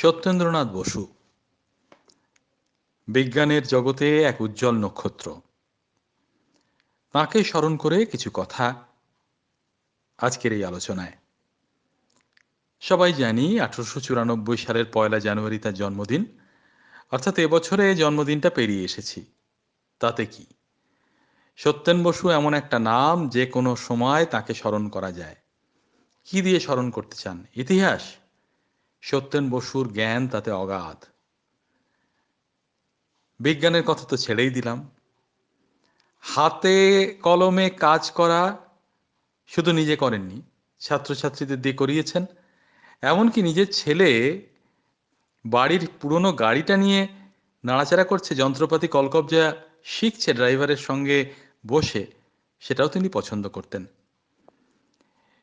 সত্যেন্দ্রনাথ বসু। বিজ্ঞানের জগতে এক উজ্জ্বল নক্ষত্র। তাঁকে স্মরণ করে কিছু কথা আজকের এই আলোচনায়। সবাই জানি আঠারোশো চুরানব্বই সালের পয়লা জানুয়ারি তার জন্মদিন। অর্থাৎ এবছরে জন্মদিনটা পেরিয়ে এসেছি। তাতে কি? সত্যেন বসু এমন একটা নাম যে কোনো সময় তাকে স্মরণ করা যায়। কি দিয়ে স্মরণ করতে চান? ইতিহাস? সত্যেন বসুর জ্ঞান তাতে অগাধ। বিজ্ঞানের কথা তো ছেড়েই দিলাম। হাতে কলমে কাজ করা শুধু নিজে করেননি, ছাত্রছাত্রীদের দিয়ে করিয়েছেন। এমনকি নিজের ছেলে বাড়ির পুরনো গাড়িটা নিয়ে নাড়াচাড়া করছে, যন্ত্রপাতি কলকবজা শিখছে ড্রাইভারের সঙ্গে বসে, সেটাও তিনি পছন্দ করতেন।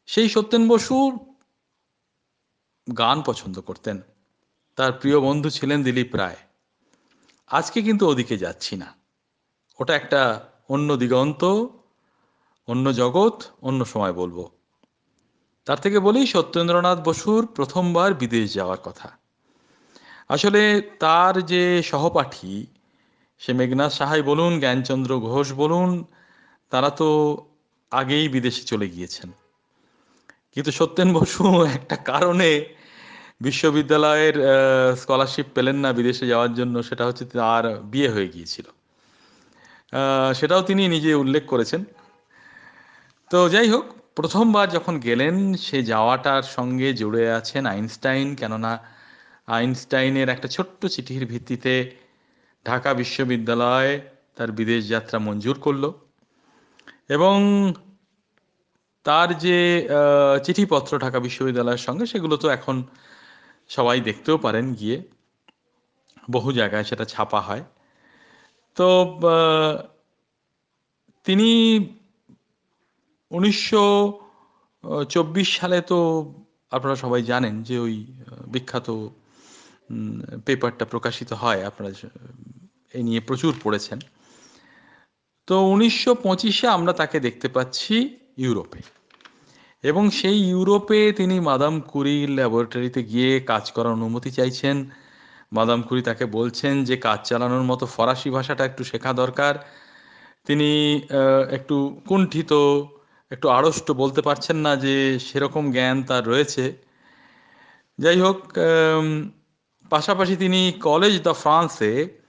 সেই সত্যেন বসুর গান পছন্দ করতেন। তার প্রিয় বন্ধু ছিলেন দিলীপ রায়। আজকে কিন্তু ওদিকে যাচ্ছি না। ওটা একটা অন্য দিগন্ত, অন্য জগৎ, অন্য সময় বলব। তার থেকে বলি সত্যেন্দ্রনাথ বসুর প্রথমবার বিদেশ যাওয়ার কথা। আসলে তার যে সহপাঠী, সে মেঘনাথ সাহাই বলুন, জ্ঞানচন্দ্র ঘোষ বলুন, তারা তো আগেই বিদেশে চলে গিয়েছেন। কিন্তু সত্যেন বসু একটা কারণে বিশ্ববিদ্যালয়ের স্কলারশিপ পেলেন না বিদেশে যাওয়ার জন্য, সেটা হচ্ছে তার বিয়ে হয়ে গিয়েছিল। সেটাও তিনি নিজে উল্লেখ করেছেন। তো যাই হোক, প্রথমবার যখন গেলেন, সে যাওয়াটার সঙ্গে জুড়ে আছেন আইনস্টাইন, কেননা আইনস্টাইনের একটা ছোট্ট চিঠির ভিত্তিতে ঢাকা বিশ্ববিদ্যালয় তার বিদেশ যাত্রা মঞ্জুর করল এবং তার যে চিঠিপত্র ঢাকা বিশ্ববিদ্যালয়ের সঙ্গে, সেগুলো তো এখন সবাই দেখতেও পারেন গিয়ে। বহু জায়গায় সেটা ছাপা হয়। তো তিনি উনিশশো চব্বিশ সালে তো আপনারা সবাই জানেন যে ওই বিখ্যাত পেপারটা প্রকাশিত হয়। আপনারা এ নিয়ে প্রচুর পড়েছেন। তো উনিশশো পঁচিশে আমরা তাকে দেখতে পাচ্ছি ইউরোপে। এবং সেই ইউরোপে তিনি মাদাম কুরির ল্যাবরেটরিতে গিয়ে কাজ করার অনুমতি চাইছেন। মাদাম কুরি তাকে বলছেন যে, কাজ চালানোর মতো ফরাসি ভাষাটা একটু শেখা দরকার। তিনি একটু কুণ্ঠিত, একটু আড়ষ্ট বলতে পারছেন না যে, সেরকম জ্ঞান তার রয়েছে। যাই হোক পাশাপাশি তিনি কলেজ দ্য ফ্রান্সে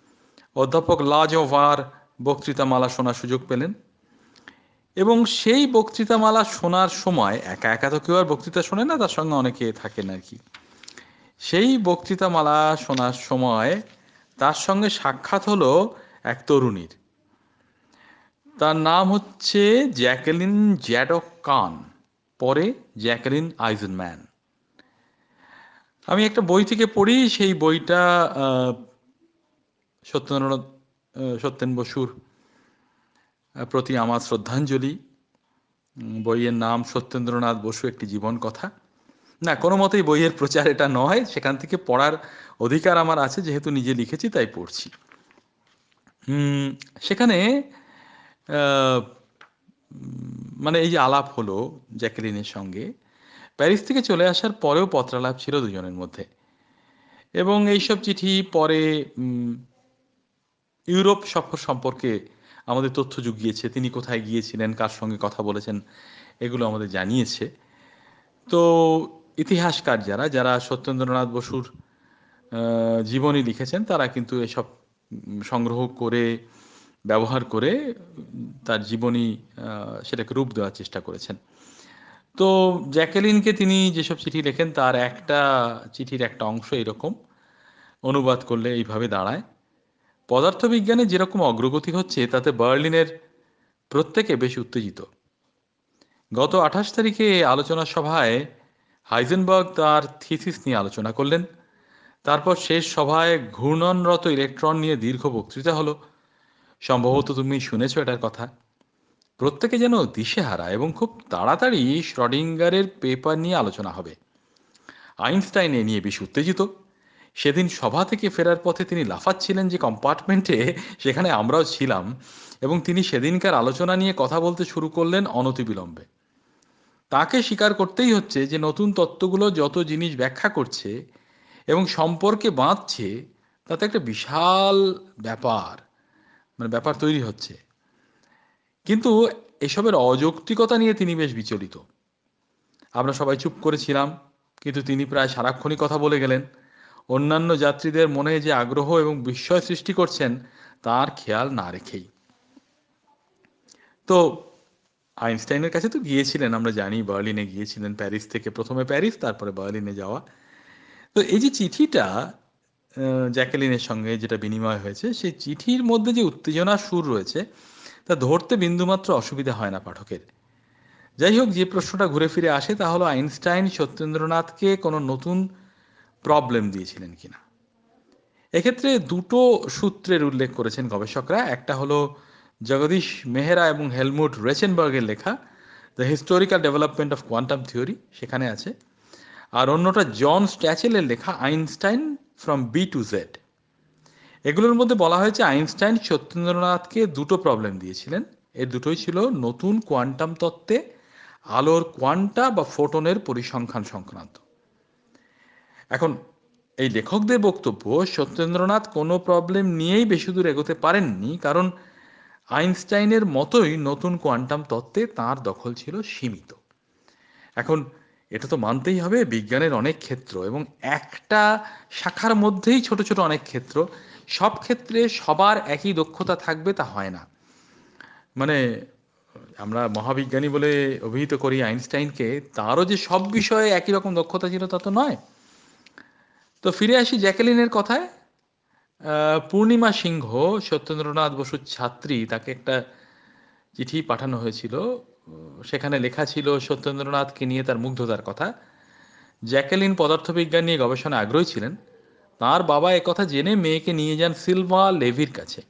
অধ্যাপক লাজ লাজওভার বক্তৃতামালা শোনার সুযোগ পেলেন। এবং সেই বক্তৃতামালা শোনার সময় একা একা তো কেউ আর বক্তৃতা শোনে না, তার সঙ্গে অনেকে থাকেন আর কি। সেই বক্তৃতামালা শোনার সময় তার সঙ্গে সাক্ষাৎ হলো এক তরুণীর। তার নাম হচ্ছে জ্যাকেলিন জ্যাডক কান, পরে জ্যাকেলিন আইজনম্যান। আমি একটা বই থেকে পড়ি, সেই বইটা সত্যেন্দ্রনাথ সত্যেন বসুর প্রতি আমার শ্রদ্ধাঞ্জলি। বইয়ের নাম সত্যেন্দ্রনাথ বসু একটি জীবন কথা। না, কোনো মতেই বইয়ের প্রচার এটা নয়, সেখান থেকে পড়ার অধিকার আমার আছে, যেহেতু নিজে লিখেছি, তাই পড়ছি। সেখানে মানে এই যে আলাপ হলো জ্যাকেলিনের সঙ্গে, প্যারিস থেকে চলে আসার পরেও পত্রালাপ ছিল দুজনের মধ্যে। এবং এইসব চিঠি পরে ইউরোপ সফর সম্পর্কে আমাদের তথ্য জুগিয়েছে, তিনি কোথায় গিয়েছিলেন, কার সঙ্গে কথা বলেছেন, এগুলো আমাদের জানিয়েছে। তো ইতিহাসকার যারা যারা সত্যেন্দ্রনাথ বসুর জীবনী লিখেছেন, তারা কিন্তু এসব সংগ্রহ করে, ব্যবহার করে তার জীবনী সেটাকে রূপ দেওয়ার চেষ্টা করেছেন। তো জ্যাকেলিনকে তিনি যেসব চিঠি লেখেন, তার একটা চিঠির একটা অংশ এরকম, অনুবাদ করলে এইভাবে দাঁড়ায়। পদার্থবিজ্ঞানে যেরকম অগ্রগতি হচ্ছে, তাতে বার্লিনের প্রত্যেকে বেশ উত্তেজিত। গত আঠাশ তারিখে আলোচনা সভায় হাইজেনবার্গ তার থিসিস নিয়ে আলোচনা করলেন। তারপর শেষ সভায় ঘূর্ণনরত ইলেকট্রন নিয়ে দীর্ঘ বক্তৃতা হলো। সম্ভবত তুমি শুনেছ এটার কথা। প্রত্যেকে যেন দিশেহারা এবং খুব তাড়াতাড়ি শ্রডিঙ্গারের পেপার নিয়ে আলোচনা হবে। আইনস্টাইন এ নিয়ে বেশি উত্তেজিত। সেদিন সভা থেকে ফেরার পথে তিনি লাফাচ্ছিলেন যে কম্পার্টমেন্টে সেখানে আমরাও ছিলাম এবং তিনি সেদিনকার আলোচনা নিয়ে কথা বলতে শুরু করলেন অনতিবিলম্বে। তাকে স্বীকার করতেই হচ্ছে যে নতুন তত্ত্বগুলো যত জিনিস ব্যাখ্যা করছে এবং সম্পর্কে বাঁধছে, তাতে একটা বিশাল ব্যাপার মানে ব্যাপার তৈরি হচ্ছে। কিন্তু এসবের অযৌক্তিকতা নিয়ে তিনি বেশ বিচলিত। আমরা সবাই চুপ করেছিলাম, কিন্তু তিনি প্রায় সারাক্ষণই কথা বলে গেলেন। অন্যান্য যাত্রীদের মনে যে আগ্রহ এবং বিস্ময় সৃষ্টি করছেন, তার খেয়াল না রেখেই। তো আইনস্টাইনের কাছে তো গিয়েছিলেন, আমরা জানি বার্লিনে গিয়েছিলেন, প্যারিস থেকে প্রথমে প্যারিস, তারপরে বার্লিনে যাওয়া। তো এই যে চিঠিটা জ্যাকেলিনের সঙ্গে যেটা বিনিময় হয়েছে, সেই চিঠির মধ্যে যে উত্তেজনার সুর রয়েছে, তা ধরতে বিন্দুমাত্র অসুবিধা হয় না পাঠকের। যাই হোক, যে প্রশ্নটা ঘুরে ফিরে আসে, তা হলো আইনস্টাইন সত্যেন্দ্রনাথকে কোনো নতুন প্রবলেম দিয়েছিলেন কিনা। এক্ষেত্রে দুটো সূত্রের উল্লেখ করেছেন গবেষকরা। একটা হলো জগদীশ মেহরা এবং হেলমুট রেচেনবার্গের লেখা the historical development of quantum theory সেখানে আছে। আর অন্যটা জন স্ট্যাচেলের লেখা, Einstein from B to Z এগুলোর মধ্যে বলা হয়েছে আইনস্টাইন সত্যেন্দ্রনাথকে দুটো প্রবলেম দিয়েছিলেন। এর দুটোই ছিল নতুন কোয়ান্টাম তত্ত্বে আলোর কোয়ান্টা বা ফোটনের পরিসংখ্যান সংক্রান্ত। এখন, এই লেখকদের বক্তব্য, সত্যেন্দ্রনাথ কোনো প্রবলেম নিয়েই বেশি দূর এগোতে পারেননি, কারণ আইনস্টাইনের মতোই নতুন কোয়ান্টাম তত্ত্বে তার দখল ছিল সীমিত। এখন, এটা তো মানতেই হবে, বিজ্ঞানের অনেক ক্ষেত্র এবং একটা শাখার মধ্যেই ছোট ছোট অনেক ক্ষেত্র, সব ক্ষেত্রে সবার একই দক্ষতা থাকবে তা হয় না। মানে আমরা মহাবিজ্ঞানী বলে অভিহিত করি আইনস্টাইনকে, তারও যে সব বিষয়ে একই রকম দক্ষতা ছিল তা তো নয়। তো ফিরে আসি জ্যাকেলিনের কথায়। পূর্ণিমা সিংহ, সত্যেন্দ্রনাথ বসুর ছাত্রী, তাকে একটা চিঠি পাঠানো হয়েছিল। সেখানে লেখা ছিল, সত্যেন্দ্রনাথকে নিয়ে তার মুগ্ধতার কথা। জ্যাকেলিন পদার্থবিজ্ঞান নিয়ে গবেষণায় আগ্রহী ছিলেন। তার বাবা একথা জেনে মেয়েকে নিয়ে যান সিলভা লেভির কাছে।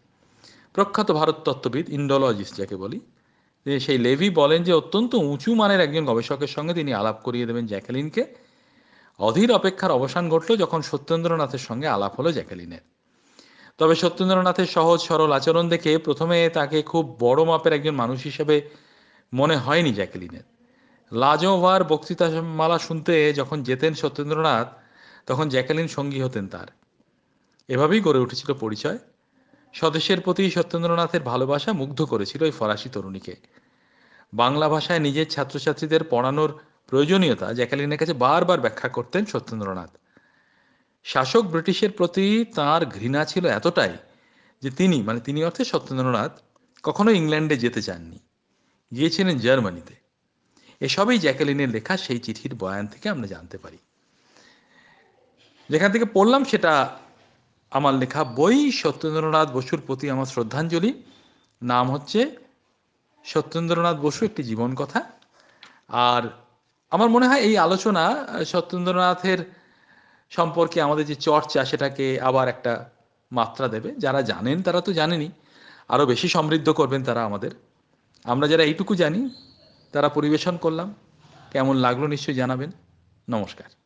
প্রখ্যাত ভারত তত্ত্ববিদ, ইন্ডোলজিস্ট যাকে বলি। সেই লেভি বলেন যে, অত্যন্ত উঁচু মানের একজন গবেষকের সঙ্গে তিনি আলাপ করিয়ে দেবেন জ্যাকেলিনকে। অধীর অপেক্ষার অবসান ঘটল যখন সত্যেন্দ্রনাথের সঙ্গে আলাপ হলো জ্যাকেলিনের। তবে সত্যেন্দ্রনাথের সহজ, সরল আচরণ দেখে প্রথমে তাকে খুব বড় মাপের একজন মানুষ হিসেবে মনে হয়নি জ্যাকেলিনের। লাজোভার বক্তৃতামালা শুনতে যখন যেতেন সত্যেন্দ্রনাথ, তখন জ্যাকেলিন সঙ্গী হতেন তার। এভাবেই গড়ে উঠেছিল পরিচয়। স্বদেশের প্রতি সত্যেন্দ্রনাথের ভালোবাসা মুগ্ধ করেছিল এই ফরাসি তরুণীকে। বাংলা ভাষায় নিজের ছাত্রছাত্রীদের পড়ানোর প্রয়োজনীয়তা জ্যাকালিনের কাছে বারবার ব্যাখ্যা করতেন সত্যেন্দ্রনাথ। শাসক ব্রিটিশের প্রতি তার ঘৃণা ছিল এতটাই যে তিনি মানে তিনি অর্থে সত্যেন্দ্রনাথ, কখনো ইংল্যান্ডে যেতে চাননি। গিয়েছিলেন জার্মানিতে। এসবই জ্যাকেলিনের লেখা সেই চিঠির বয়ান থেকে আমরা জানতে পারি। যেখান থেকে পড়লাম সেটা আমার লেখা বই, সত্যেন্দ্রনাথ বসুর প্রতি আমার শ্রদ্ধাঞ্জলি। নাম হচ্ছে সত্যেন্দ্রনাথ বসু একটি জীবন কথা। আর আমার মনে হয় এই আলোচনা সত্যেন্দ্রনাথের সম্পর্কে আমাদের যে চর্চা, সেটাকে আবার একটা মাত্রা দেবে। যারা জানেন তারা তো জানেনই। আরও বেশি সমৃদ্ধ করবেন তারা আমাদের। আমরা যারা এইটুকু জানি, তারা পরিবেশন করলাম। কেমন লাগল নিশ্চয়ই জানাবেন। নমস্কার।